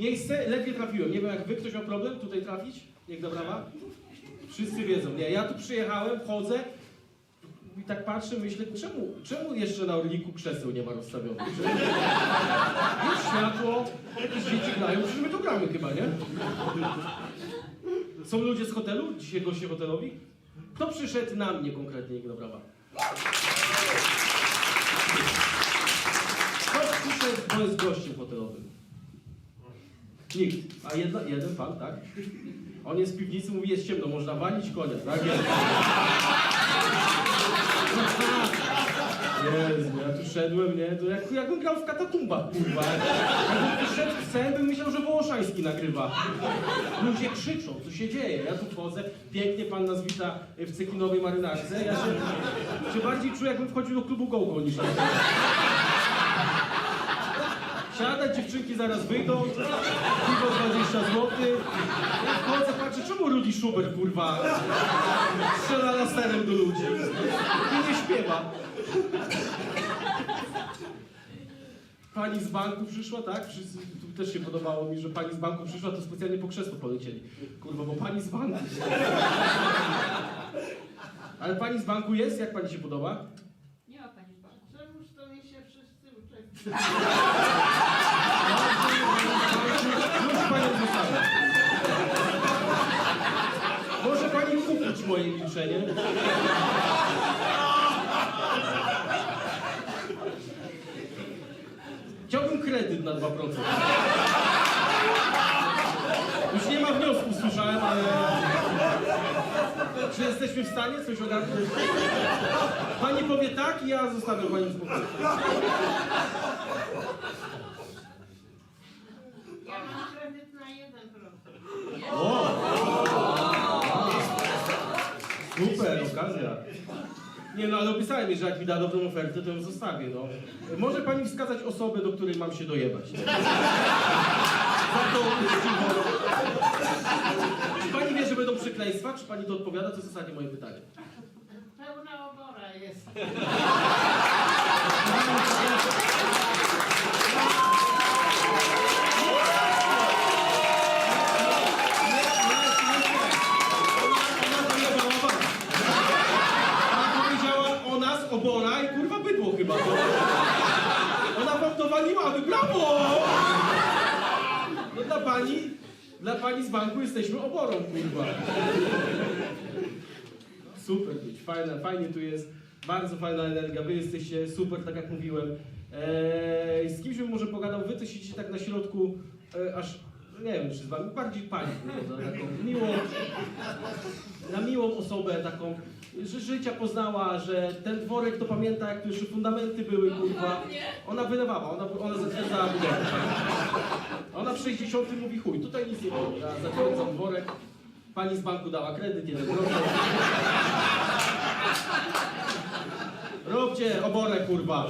Miejsce ledwie trafiłem. Nie wiem jak wy, ktoś ma problem tutaj trafić? Niech brawa. Wszyscy wiedzą. Nie, ja tu przyjechałem, chodzę i tak patrzę, myślę, czemu, czemu jeszcze na Orliku krzeseł nie ma rozstawionych? Jest światło, jakieś dzieci grają, przecież my tu gramy chyba, nie? Są ludzie z hotelu? Dzisiaj goście hotelowi? Kto przyszedł na mnie konkretnie, do brawa? Kto przyszedł, bo jest gościem hotelowym? Nikt. A jedna, jeden pan, tak? On jest w piwnicy, mówi, jest ciemno, można walić konia, tak? Jezu, ja tu szedłem, nie? To jak, jakbym grał w katakumbach, kurwa. Jakbym tu szedł w sen, bym myślał, że Wołoszański nagrywa. Ludzie krzyczą, co się dzieje? Ja tu wchodzę, pięknie pan nas wita w cekinowej marynarce. Ja się, się bardziej czuję, jakbym wchodził do klubu Gogo niż na Siadać, dziewczynki zaraz wyjdą, piwo 20 zł. Ja wchodzę, patrzę, czemu Rudy Schubert, kurwa, strzela laserem do ludzi i nie śpiewa. Pani z banku przyszła, tak? Tu też się podobało mi, że pani z banku przyszła, to specjalnie po krzesło polecieli. Kurwa, bo pani z banku. Ale pani z banku jest? Jak pani się podoba? Nie ma pani w banku. Czemuż to mi się wszyscy uczestnicy? Już. Może pani kupić moje milczenie? Chciałbym kredyt na 2%. Już nie ma wniosku, słyszałem, ale... Czy jesteśmy w stanie coś ogarnąć? Pani powie tak i ja zostawię panią w spokoju. Ja mam kredyt na 1%. Super, okazja. Nie no, ale opisałem jej, że jak mi da dobrą ofertę, to ją zostawię, no. Może pani wskazać osobę, do której mam się dojebać? Za to uczciwą. Czy pani wie, że będą przekleństwa? Czy pani to odpowiada? To jest ostatnie moje pytanie. Pełna obora jest. Obora i kurwa bydło chyba. Ona wam dowaliła, a wy brawo! No dla pani, dla pani z banku jesteśmy oborą, kurwa. Super fajna, fajnie tu jest, bardzo fajna energia, wy jesteście super, tak jak mówiłem. Eee, z kimś bym może pogadał, wy to siedzicie tak na środku, e, aż, nie wiem czy z wami, bardziej pani, na taką miłą, na miłą osobę taką, że życia poznała, że ten dworek to pamięta, jak tu jeszcze fundamenty były, kurwa. Ona wydawała, ona, ona zatwierdzała budowę. Ona w 60 mówi chuj, tutaj nic nie było, ja zatwierdzam dworek. Pani z banku dała kredyt, jeden procent. Róbcie oborę, kurwa.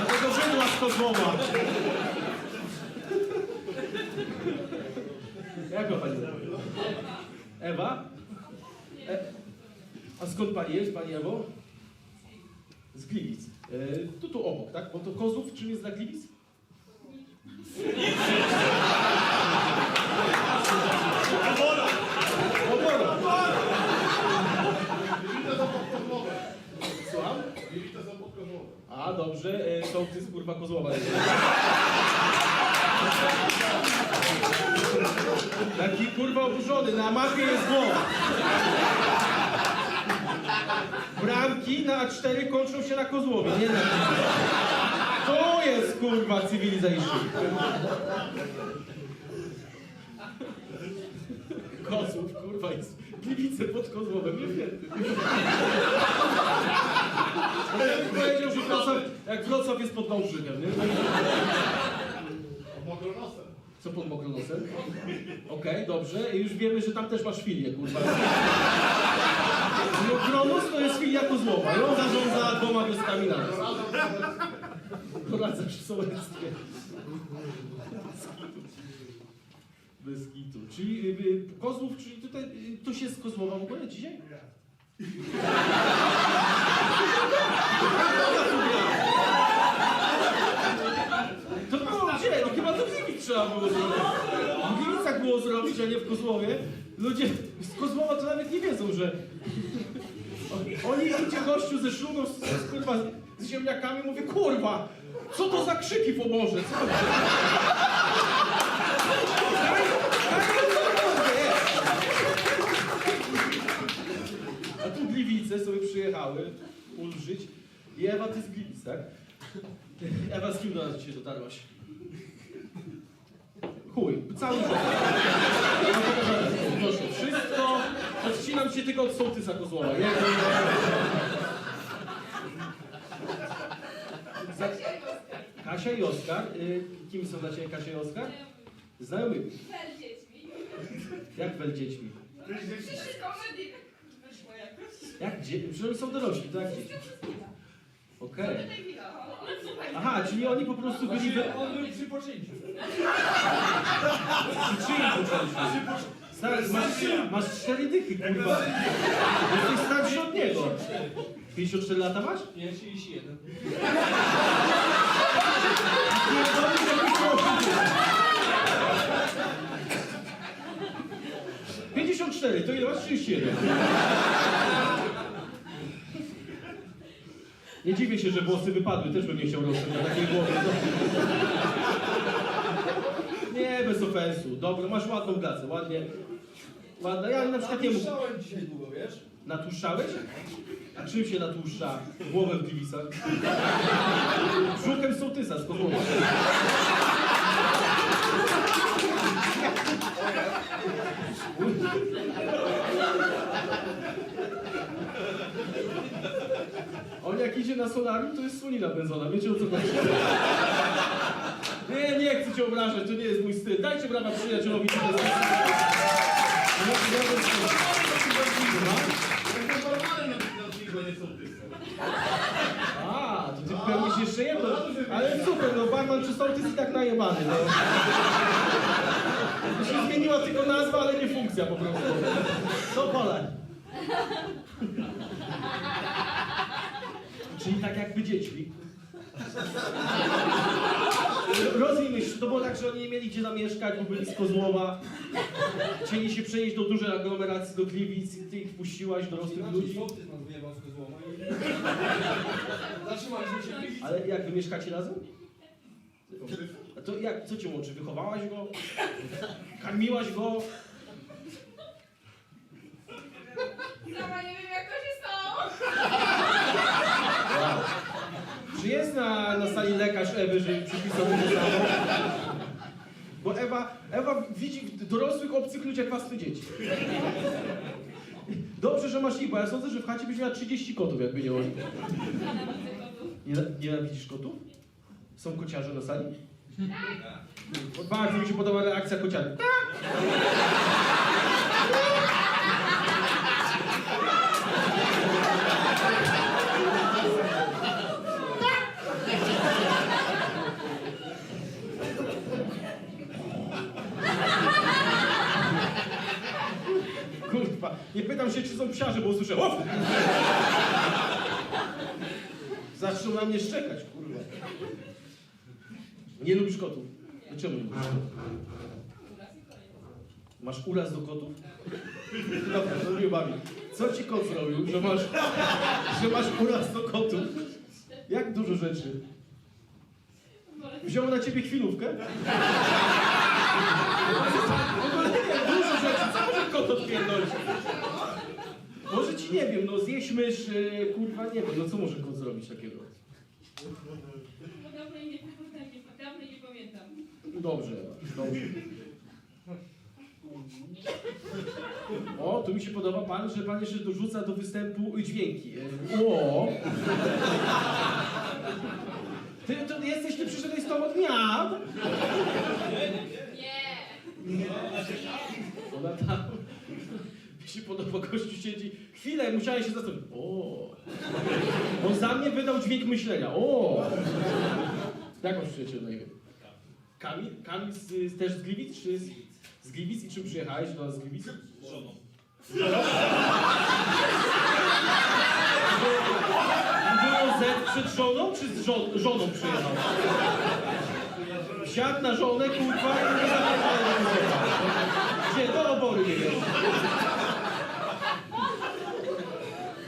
Do tego bydła z kozłowa. Jak ma pani na imię? Ewa? E, a skąd pani jest, pani Ewo? Z Gliwic. E, tu, tu obok, tak? Bo to Kozłów czym jest dla Gliwic? Obora. Słucham? A, dobrze, e, sołtys kurwa Kozłowa. jest. Taki kurwa oburzony, na mapie jest głowa. Bramki na A4 kończą się na Kozłowie, nie na To jest kurwa cywilization. Kozłów, kurwa, jest Gliwice pod Kozłowem, nie wiem. Powiedział, że jak Wrocław jest pod Wałbrzygiem, nie? Co pod Mokronosem? Okej, dobrze. Już wiemy, że tam też masz filię, kurwa. Mokronos to jest filia Kozłowa i on zarządza dwoma wioskami na raz. Poradza przy sołectwie. Bez kitu. Czyli y, y, Kozłów, czyli tutaj y, ktoś jest z Kozłowa w ogóle dzisiaj? To było gdzie? No chyba Kurwa, to w Gliwic trzeba było zrobić. Gliwicach było zrobić, a nie w Kozłowie. Ludzie z Kozłowa to nawet nie wiedzą, że... Oni idzie gościu ze szlugą, z, z, kurwa, z ziemniakami, mówię, kurwa, co to za krzyki w oborze? Co to? A tu Gliwice sobie przyjechały ulżyć. I Ewa, ty z Gliwic, tak? Ewa, z kim do nas dzisiaj dotarłaś? Cały czas. Proszę, wszystko. Odcinam się tylko od sołtysa Kozłowa. Za... Kasia i Oskar. Y, kim są dla Ciebie Kasia i Oskar? Znajomymi. Fel dziećmi. Jak wel dziećmi? Komedii wyszło jakoś. Jak dzie... Przecież są dorośli, to jak dzieci? Słuchaj. Aha, czyli oni po prostu byli... We... on był przy poczęciu. I czyim poczęli? Stary, masz, masz cztery dychy, kurwa. Jesteś starszy od niego. 54 lata masz? Nie, 31. Pierdolisz, jakbyś miał 54, to ile masz? 31. Nie dziwię się, że włosy wypadły, też bym nie chciał rosnąć na takiej głowie. Nie, bez ofensu. Dobra, masz ładną glacę, ładnie. Ładna. Ja na przykład nie mógł. Słyszałem dzisiaj długo, wiesz? Natłuszczałeś? A czym się natłuszcza głowę w gliwicach? Brzuchem sołtysa z Kozłowa. On jak idzie na solarium, to jest słonina benzona. Wiecie o co chodzi? Nie, nie chcę cię obrażać, to nie jest mój styl. Dajcie brawa przyjacielowi. Ja- normalny odcinku, nie. A, to ty pełnisz jeszcze jedno. Ale super, no barman czy sołtys i tak najebany, no. To się zmieniła tylko nazwa, ale nie funkcja po prostu. To pole. Czyli tak jakby dziećmi. Rozwij myśl, to było tak, że oni nie mieli gdzie zamieszkać, bo byli z Kozłowa. Chcieli się przenieść do dużej aglomeracji, do Gliwic i ty ich wpuściłaś, dorosłych ludzi. Sołtys nas wyjebał z kozłoma i... Zatrzymaliśmy się w. Ale jak wy mieszkacie razem? A to jak, co cię łączy? Wychowałaś go? Karmiłaś go? Sama nie wiem jak to się stało. Czy jest na, na sali lekarz Ewy, żeby przypisał mu to samo? Bo Ewa, Ewa widzi w dorosłych, obcych ludziach własne dzieci. Dobrze, że masz ich, bo ja sądzę, że w chacie byś miała 30 kotów, jakby nie oni. Nie, nienawidzisz kotów? Są kociarze na sali? Bardzo mi się podoba reakcja kociary. Kurwa, nie pytam się, czy są psiarze, bo usłyszę of! Zaczną na mnie szczekać, kurwa. Nie lubisz kotów? Dlaczego nie lubisz kotów? Masz uraz do kotów? Dobra, to mnie bawi. Co ci kot zrobił, że masz, że masz uraz do kotów? Jak dużo rzeczy? Wziął na ciebie chwilówkę? W ogóle nie dużo rzeczy. Co może kot odpierdolić? Może ci nie wiem, no zjeść mysz, yy, kurwa, nie wiem, no co może kot zrobić takiego? Bo dawno nie pamiętam, nie, dawno nie pamiętam. Dobrze, dobrze. O, tu mi się podoba pan, że pan jeszcze dorzuca do występu dźwięki. E, O! Ty to jesteś, ty przyszedłeś stąd od miał? Nie. Ona tam... Mi się podoba, gościu siedzi. Chwilę, musiałem się zastanowić. O! On za mnie wydał dźwięk myślenia. O! Jak masz przyjaciel na imię? Kamil? Kamil z, z, też z Gliwic? Czy z, z Gliwic? I czym przyjechałeś do nas z Gliwic? Żoną. Było Z przed żoną, czy z żo żoną przyjechał? Wsiadł na żonę, kurwa, i nie. Gdzie? Do obory nie wiesz.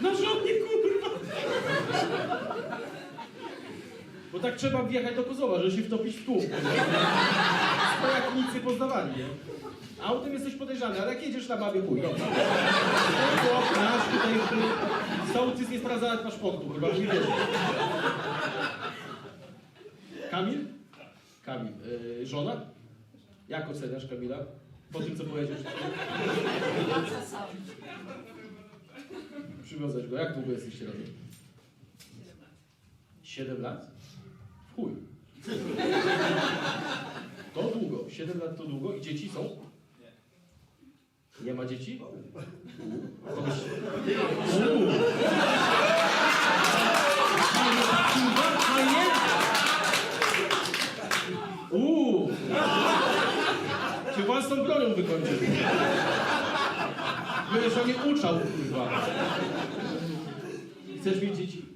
Na żonie, kurwa. Bo tak trzeba wjechać do Kozowa, żeby się wtopić w tłum. Stojaknicy poznawali, nie? Autem jesteś podejrzany, ale jak jedziesz na babie, chuj, dobra. Ten chłop nasz tutaj, który sołtys nie sprawdza paszportu, chyba nie wierzy. Kamil? Kamil. Yy, żona? Jak oceniasz Kamila? Po tym, co powiedziałeś. Przywiązać go. Jak długo jesteście razem? Siedem lat? W chuj. To długo. Siedem lat to długo. I dzieci są? Nie ma dzieci? Fajnie? Uuu. Cię tą bronią wykończył. O mnie uczał, kurwa. Chcesz mieć dzieci?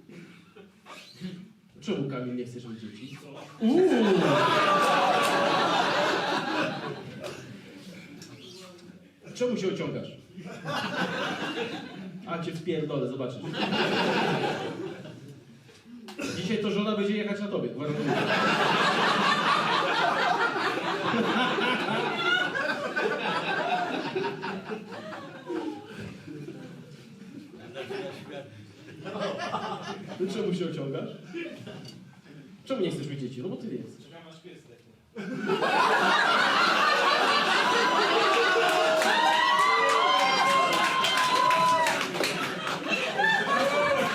Czemu Kamil nie chcesz mieć dzieci? Uuu. Czemu się ociągasz? A cię wpierdolę, zobaczysz. Dzisiaj to żona będzie jechać na tobie, gwarantuję. Ty czemu się ociągasz? Czemu nie chcesz mieć dzieci? No bo ty jest. Czekam aż pies.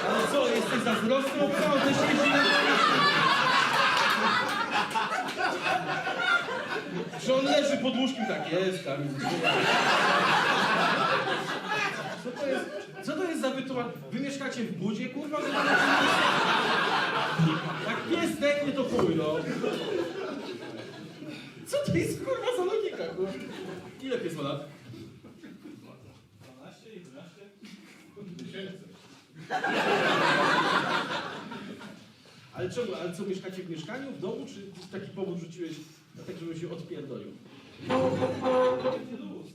Ale co, jesteś zazdrosny o na Że on leży pod łóżkiem tak, jest tam. Co to jest, co to jest za wytłumacz? Wy mieszkacie w budzie, kurwa? że tam- Jak pies zdechnie, to chuj, no. Co to jest, kurwa, za logika, kurwa? Ile pies ma lat? 12, 11? Tysięcy. Ale czemu, ale co, mieszkacie w mieszkaniu, w domu, czy taki powód rzuciłeś tak, żeby się odpierdolił?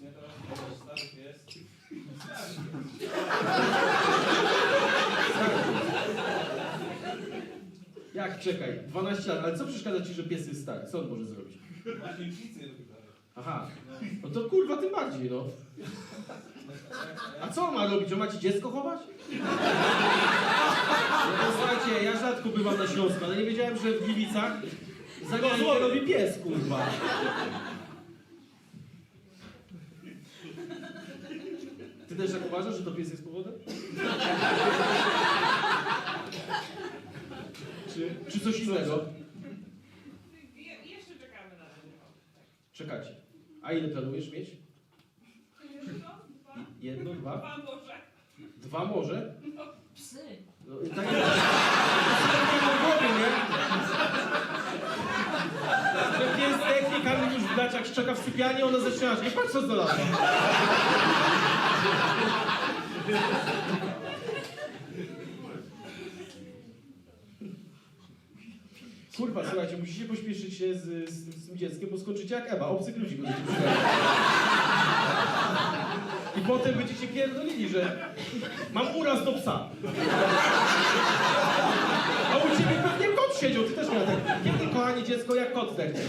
Nie? Teraz stary pies. Jak, czekaj, 12 lat, ale co przeszkadza ci, że pies jest stary? Co on może zrobić? Właśnie nic nie robi dalej. Aha, no to kurwa tym bardziej, no. A co on ma robić? On ma ci dziecko chować? No to słuchajcie, ja rzadko bywam na Śląsku, ale nie wiedziałem, że w Gliwicach zagładzło robi pies, kurwa. Ty też tak uważasz, że to pies jest powodem? Czy, czy coś innego? Je, jeszcze czekamy na razie. Czekacie. A ile planujesz mieć? Jedno, dwa, Jedno, dwa? dwa może. Dwa może? Psy. No, i tak jest. w głowie, nie? Że pies technika już w gaciach szczeka w sypialni, ona zaczyna. Nie patrz co znalazła. Kurwa, słuchajcie, musicie pośpieszyć się z, z, z tym dzieckiem, bo skończycie jak Ewa, obcych ludzi będziecie. I potem będziecie pierdolili, że mam uraz do psa. A u ciebie siedział, ty też miałeś tak. Kiedy, kochanie dziecko, jak kot zdechnie?